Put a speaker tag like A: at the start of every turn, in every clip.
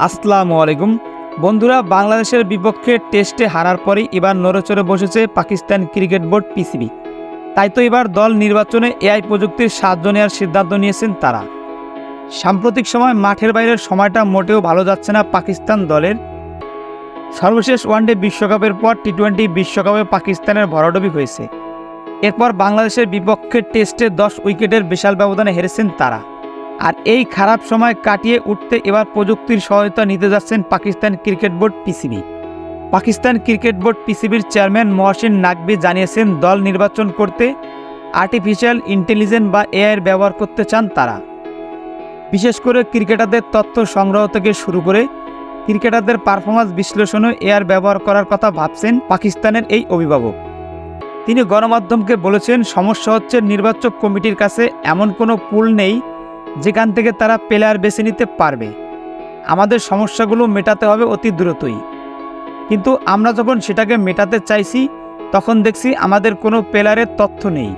A: আসসালামু আলাইকুম। বন্ধুরা, বাংলাদেশের বিপক্ষে টেস্টে হারার পরেই এবার নড়েচড়ে বসেছে পাকিস্তান ক্রিকেট বোর্ড পিসিবি। তাই তো এবার দল নির্বাচনে এআই প্রযুক্তির সাহায্য নেওয়ার সিদ্ধান্ত নিয়েছেন তারা। সাম্প্রতিক সময় মাঠের বাইরের সময়টা মোটেও ভালো যাচ্ছে না পাকিস্তান দলের। সর্বশেষ ওয়ানডে বিশ্বকাপের পর টি টোয়েন্টি বিশ্বকাপে পাকিস্তানের ভরাডবি হয়েছে। এরপর বাংলাদেশের বিপক্ষে টেস্টে দশ উইকেটের বিশাল ব্যবধানে হেরেছেন তারা। আর এই খারাপ সময় কাটিয়ে উঠতে এবার প্রযুক্তির সহায়তা নিতে যাচ্ছেন Pakistan cricket board PCB. Pakistan cricket board পিসিবির chairman Mohsin Naqvi জানিয়েছেন, দল নির্বাচন করতে আর্টিফিশিয়াল ইন্টেলিজেন্স বা এআইয়ের ব্যবহার করতে চান তারা। বিশেষ করে ক্রিকেটারদের তথ্য সংগ্রহ থেকে শুরু করে ক্রিকেটারদের পারফরমেন্স বিশ্লেষণে এআর ব্যবহার করার কথা ভাবছেন পাকিস্তানের এই অভিভাবক। তিনি গণমাধ্যমকে বলেছেন, সমস্যা হচ্ছে নির্বাচক কমিটির কাছে এমন কোনো পুল নেই যেখান থেকে তারা প্লেয়ার বেছে নিতে পারবে। আমাদের সমস্যাগুলো মেটাতে হবে অতি দ্রুতই। কিন্তু আমরা যখন সেটাকে মেটাতে চাইছি, তখন দেখছি আমাদের কোনো প্লেয়ারের তথ্য নেই।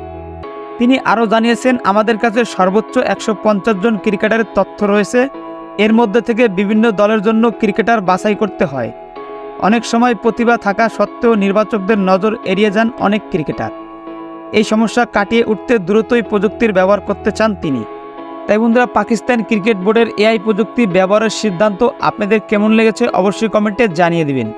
A: তিনি আরও জানিয়েছেন, আমাদের কাছে সর্বোচ্চ একশো পঞ্চাশ জন ক্রিকেটারের তথ্য রয়েছে। এর মধ্যে থেকে বিভিন্ন দলের জন্য ক্রিকেটার বাছাই করতে হয়। অনেক সময় প্রতিভা থাকা সত্ত্বেও নির্বাচকদের নজর এড়িয়ে যান অনেক ক্রিকেটার। এই সমস্যা কাটিয়ে উঠতে দ্রুতই প্রযুক্তির ব্যবহার করতে চান তিনি। তাই বন্ধুরা পাকিস্তান ক্রিকেট বোর্ডের এআই প্রযুক্তি ব্যবহারের সিদ্ধান্ত আপনাদের কেমন লেগেছে অবশ্যই কমেন্টে জানিয়ে দিবেন।